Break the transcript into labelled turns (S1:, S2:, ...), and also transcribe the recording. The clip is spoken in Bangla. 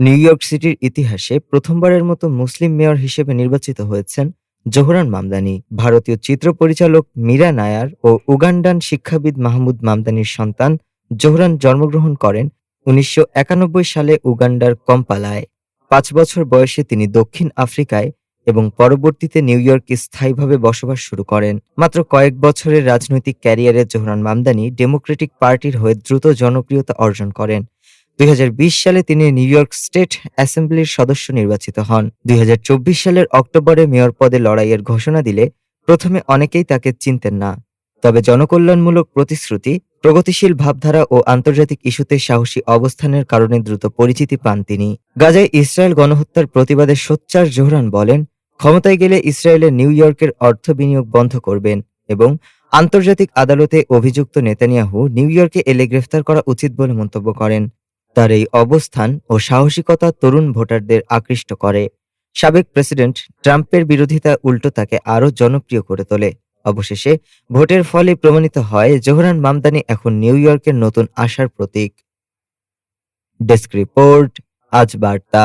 S1: নিউ ইয়র্ক সিটির ইতিহাসে প্রথমবারের মতো মুসলিম মেয়র হিসেবে নির্বাচিত হয়েছেন জোহরান মামদানি। ভারতীয় চিত্র পরিচালক মীরা নায়ার ও উগান্ডান শিক্ষাবিদ মাহমুদ মামদানির সন্তান জোহরান জন্মগ্রহণ করেন উনিশশো একানব্বই সালে উগান্ডার কম্পালায়। পাঁচ বছর বয়সে তিনি দক্ষিণ আফ্রিকায় এবং পরবর্তীতে নিউ ইয়র্কে স্থায়ীভাবে বসবাস শুরু করেন। মাত্র কয়েক বছরের রাজনৈতিক ক্যারিয়ারে জোহরান মামদানি ডেমোক্রেটিক পার্টির হয়ে দ্রুত জনপ্রিয়তা অর্জন করেন। দুই হাজার বিশ সালে তিনি নিউ ইয়র্ক স্টেট অ্যাসেম্বলির সদস্য নির্বাচিত হন। দুই হাজার চব্বিশ সালের অক্টোবরে মেয়র পদে লড়াইয়ের ঘোষণা দিলে প্রথমে অনেকেই তাকে চিনতেন না। তবে জনকল্যাণমূলক প্রতিশ্রুতি, প্রগতিশীল ভাবধারা ও আন্তর্জাতিক ইস্যুতে সাহসী অবস্থানের কারণে দ্রুত পরিচিতি পান তিনি। গাজায় ইসরায়েল গণহত্যার প্রতিবাদে সোচ্চার জোহরান বলেন, ক্ষমতায় গেলে ইসরায়েলের নিউ ইয়র্কের অর্থ বিনিয়োগ বন্ধ করবেন এবং আন্তর্জাতিক আদালতে অভিযুক্ত নেতানিয়াহু নিউ ইয়র্কে এলে গ্রেফতার করা উচিত বলে মন্তব্য করেন। তার এই অবস্থান ও সাহসিকতা তরুণ ভোটারদের আকৃষ্ট করে। সাবেক প্রেসিডেন্ট ট্রাম্পের বিরোধিতা উল্টো তাকে আরও জনপ্রিয় করে তোলে। অবশেষে ভোটের ফলে প্রমাণিত হয়, জোহরান মামদানি এখন নিউ ইয়র্কের নতুন আশার প্রতীক। ডেস্ক রিপোর্ট, আজ বার্তা।